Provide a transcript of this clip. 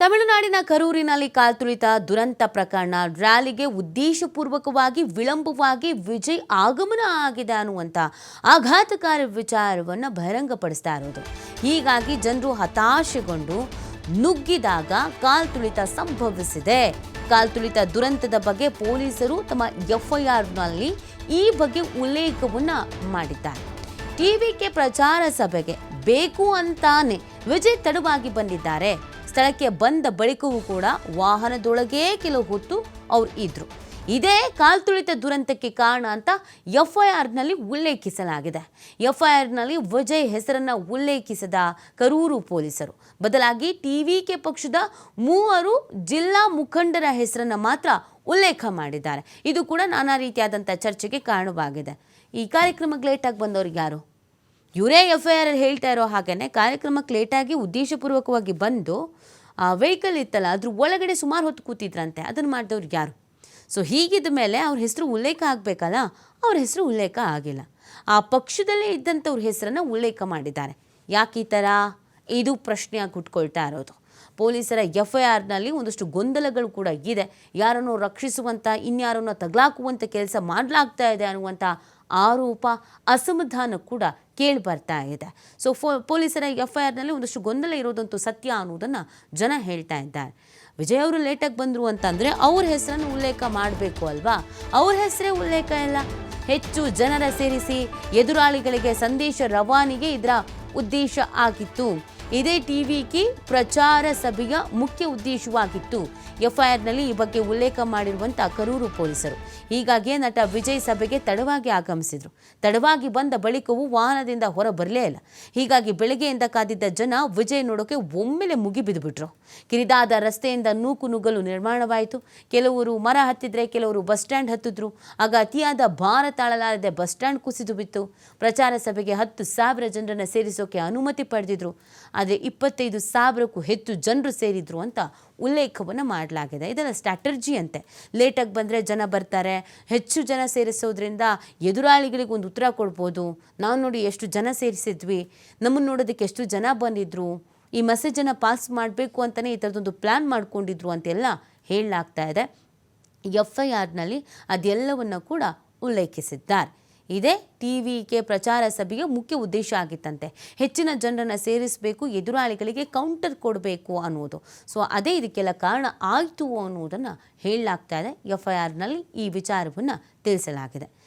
ತಮಿಳುನಾಡಿನ ಕರೂರಿನಲ್ಲಿ ಕಾಲ್ತುಳಿತ ದುರಂತ ಪ್ರಕರಣ. ರ್ಯಾಲಿಗೆ ಉದ್ದೇಶಪೂರ್ವಕವಾಗಿ ವಿಳಂಬವಾಗಿ ವಿಜಯ್ ಆಗಮನ ಆಗಿದೆ ಅನ್ನುವಂಥ ಆಘಾತಕಾರಿ ವಿಚಾರವನ್ನು ಬಹಿರಂಗಪಡಿಸ್ತಾ ಇರೋದು. ಹೀಗಾಗಿ ಜನರು ಹತಾಶೆಗೊಂಡು ನುಗ್ಗಿದಾಗ ಕಾಲ್ತುಳಿತ ಸಂಭವಿಸಿದೆ. ಕಾಲ್ತುಳಿತ ದುರಂತದ ಬಗ್ಗೆ ಪೊಲೀಸರು ತಮ್ಮ ಎಫ್ಐಆರ್ನಲ್ಲಿ ಈ ಬಗ್ಗೆ ಉಲ್ಲೇಖವನ್ನು ಮಾಡಿದ್ದಾರೆ. ಟಿವಿಕೆ ಪ್ರಚಾರ ಸಭೆಗೆ ಬೇಕು ಅಂತಾನೆ ವಿಜಯ್ ತಡವಾಗಿ ಬಂದಿದ್ದಾರೆ. ಸ್ಥಳಕ್ಕೆ ಬಂದ ಬಳಿಕವೂ ಕೂಡ ವಾಹನದೊಳಗೇ ಕೆಲವು ಹೊತ್ತು ಅವರು ಇದ್ದರು ಇದೇ ಕಾಲ್ತುಳಿತ ದುರಂತಕ್ಕೆ ಕಾರಣ ಅಂತ ಎಫ್ಐಆರ್ನಲ್ಲಿ ಉಲ್ಲೇಖಿಸಲಾಗಿದೆ. ಎಫ್ಐಆರ್ನಲ್ಲಿ ವಿಜಯ್ ಹೆಸರನ್ನು ಉಲ್ಲೇಖಿಸದ ಕರೂರು ಪೊಲೀಸರು. ಬದಲಾಗಿ ಟಿವಿಕೆ ಪಕ್ಷದ ಮೂವರು ಜಿಲ್ಲಾ ಮುಖಂಡರ ಹೆಸರನ್ನು ಮಾತ್ರ ಉಲ್ಲೇಖ ಮಾಡಿದ್ದಾರೆ. ಇದು ಕೂಡ ನಾನಾ ರೀತಿಯಾದಂಥ ಚರ್ಚೆಗೆ ಕಾರಣವಾಗಿದೆ. ಈ ಕಾರ್ಯಕ್ರಮಕ್ಕೆ ಲೇಟಾಗಿ ಬಂದವ್ರಿಗೆ ಯಾರು? ಇವರೇ ಎಫ್ ಐ ಹೇಳ್ತಾ ಇರೋ ಹಾಗೆ ಕಾರ್ಯಕ್ರಮಕ್ಕೆ ಲೇಟಾಗಿ ಉದ್ದೇಶಪೂರ್ವಕವಾಗಿ ಬಂದು, ಆ ವೆಹಿಕಲ್ ಇತ್ತಲ್ಲ, ಅದ್ರ ಒಳಗಡೆ ಸುಮಾರು ಹೊತ್ತು ಕೂತಿದ್ರಂತೆ. ಅದನ್ನು ಮಾಡಿದವ್ರು ಯಾರು? ಸೊ ಹೀಗಿದ್ದ ಮೇಲೆ ಅವ್ರ ಹೆಸರು ಉಲ್ಲೇಖ ಆಗಬೇಕಲ್ಲ? ಅವ್ರ ಹೆಸರು ಉಲ್ಲೇಖ ಆಗಿಲ್ಲ. ಆ ಪಕ್ಷದಲ್ಲೇ ಇದ್ದಂಥವ್ರ ಹೆಸರನ್ನು ಉಲ್ಲೇಖ ಮಾಡಿದ್ದಾರೆ. ಯಾಕೆ ಈ ಥರ ಇದು ಪ್ರಶ್ನೆಯಾಗಿ ಹುಟ್ಕೊಳ್ತಾ ಇರೋದು. ಪೊಲೀಸರ ಎಫ್ ಐ ಆರ್ನಲ್ಲಿ ಒಂದಷ್ಟು ಗೊಂದಲಗಳು ಕೂಡ ಇದೆ. ಯಾರನ್ನು ರಕ್ಷಿಸುವಂಥ ಇನ್ಯಾರನ್ನು ತಗಲಾಕುವಂಥ ಕೆಲಸ ಮಾಡಲಾಗ್ತಾ ಇದೆ ಅನ್ನುವಂಥ ಆರೋಪ, ಅಸಮಾಧಾನ ಕೂಡ ಕೇಳಿ ಬರ್ತಾ ಇದೆ. ಸೊ ಫೋ, ಪೊಲೀಸರ ಎಫ್ ಐ ಆರ್ನಲ್ಲಿ ಒಂದಷ್ಟು ಗೊಂದಲ ಇರೋದಂತೂ ಸತ್ಯ ಅನ್ನೋದನ್ನು ಜನ ಹೇಳ್ತಾ ಇದ್ದಾರೆ. ವಿಜಯ್ ಅವರು ಲೇಟಾಗಿ ಬಂದರು ಅಂತಂದರೆ ಅವ್ರ ಹೆಸರನ್ನು ಉಲ್ಲೇಖ ಮಾಡಬೇಕು ಅಲ್ವಾ? ಅವ್ರ ಹೆಸರೇ ಉಲ್ಲೇಖ ಇಲ್ಲ. ಹೆಚ್ಚು ಜನರ ಸೇರಿಸಿ ಎದುರಾಳಿಗಳಿಗೆ ಸಂದೇಶ ರವಾನಿಗೆ ಇದರ ಉದ್ದೇಶ ಆಗಿತ್ತು. ಇದೇ ಟಿವಿಗೆ ಪ್ರಚಾರ ಸಭೆಯ ಮುಖ್ಯ ಉದ್ದೇಶವಾಗಿತ್ತು. ಎಫ್ಐಆರ್ನಲ್ಲಿ ಈ ಬಗ್ಗೆ ಉಲ್ಲೇಖ ಮಾಡಿರುವಂಥ ಕರೂರು ಪೊಲೀಸರು. ಹೀಗಾಗಿ ನಟ ವಿಜಯ್ ಸಭೆಗೆ ತಡವಾಗಿ ಆಗಮಿಸಿದರು. ತಡವಾಗಿ ಬಂದ ಬಳಿಕವೂ ವಾಹನದಿಂದ ಹೊರ ಬರಲೇ ಇಲ್ಲ. ಹೀಗಾಗಿ ಬೆಳಗ್ಗೆಯಿಂದ ಕಾದಿದ್ದ ಜನ ವಿಜಯ್ ನೋಡೋಕೆ ಒಮ್ಮೆಲೆ ಮುಗಿಬಿದ್ದುಬಿಟ್ರು ಕಿರಿದಾದ ರಸ್ತೆಯಿಂದ ನೂಕು ನುಗ್ಗಲು ನಿರ್ಮಾಣವಾಯಿತು. ಕೆಲವರು ಮರ ಹತ್ತಿದ್ರೆ ಕೆಲವರು ಬಸ್ ಸ್ಟ್ಯಾಂಡ್ ಹತ್ತಿದ್ರು. ಆಗ ಅತಿಯಾದ ಭಾರ ತಾಳಲಾರದೆ ಬಸ್ ಸ್ಟ್ಯಾಂಡ್ ಕುಸಿದು ಬಿತ್ತು. ಪ್ರಚಾರ ಸಭೆಗೆ ಹತ್ತು ಸಾವಿರ ಜನರನ್ನು ಸೇರಿಸೋಕೆ ಅನುಮತಿ ಪಡೆದಿದ್ರು. ಆದರೆ ಇಪ್ಪತ್ತೈದು ಸಾವಿರಕ್ಕೂ ಹೆಚ್ಚು ಜನರು ಸೇರಿದ್ರು ಅಂತ ಉಲ್ಲೇಖವನ್ನು ಮಾಡಲಾಗಿದೆ. ಇದೆಲ್ಲ ಸ್ಟ್ರಾಟರ್ಜಿ ಅಂತೆ. ಲೇಟಾಗಿ ಬಂದರೆ ಜನ ಬರ್ತಾರೆ. ಹೆಚ್ಚು ಜನ ಸೇರಿಸೋದ್ರಿಂದ ಎದುರಾಳಿಗಳಿಗೆ ಒಂದು ಉತ್ತರ ಕೊಡ್ಬೋದು. ನಾವು ನೋಡಿ ಎಷ್ಟು ಜನ ಸೇರಿಸಿದ್ವಿ. ನಮ್ಮನ್ನು ನೋಡೋದಕ್ಕೆ ಎಷ್ಟು ಜನ ಬಂದಿದ್ರು. ಈ ಮೆಸೇಜನ್ನು ಪಾಸ್ ಮಾಡಬೇಕು ಅಂತಲೇ ಈ ಥರದೊಂದು ಪ್ಲ್ಯಾನ್ ಮಾಡ್ಕೊಂಡಿದ್ರು ಅಂತೆಲ್ಲ ಹೇಳಲಾಗ್ತಾ ಇದೆ. ಎಫ್ ಐ ಆರ್ನಲ್ಲಿ ಅದೆಲ್ಲವನ್ನು ಕೂಡ ಉಲ್ಲೇಖಿಸಿದ್ದಾರೆ. ಇದೇ ಟಿ ಪ್ರಚಾರ ಸಭೆಯ ಮುಖ್ಯ ಉದ್ದೇಶ ಆಗಿತ್ತಂತೆ. ಹೆಚ್ಚಿನ ಜನರನ್ನು ಸೇರಿಸಬೇಕು, ಎದುರಾಳಿಗಳಿಗೆ ಕೌಂಟರ್ ಕೊಡಬೇಕು ಅನ್ನೋದು ಸೊ ಅದೇ ಇದಕ್ಕೆಲ್ಲ ಕಾರಣ ಆಯಿತು ಅನ್ನುವುದನ್ನು ಹೇಳಲಾಗ್ತಾ ಇದೆ. ಎಫ್ ಐ ಆರ್ನಲ್ಲಿ ಈ ವಿಚಾರವನ್ನು ತಿಳಿಸಲಾಗಿದೆ.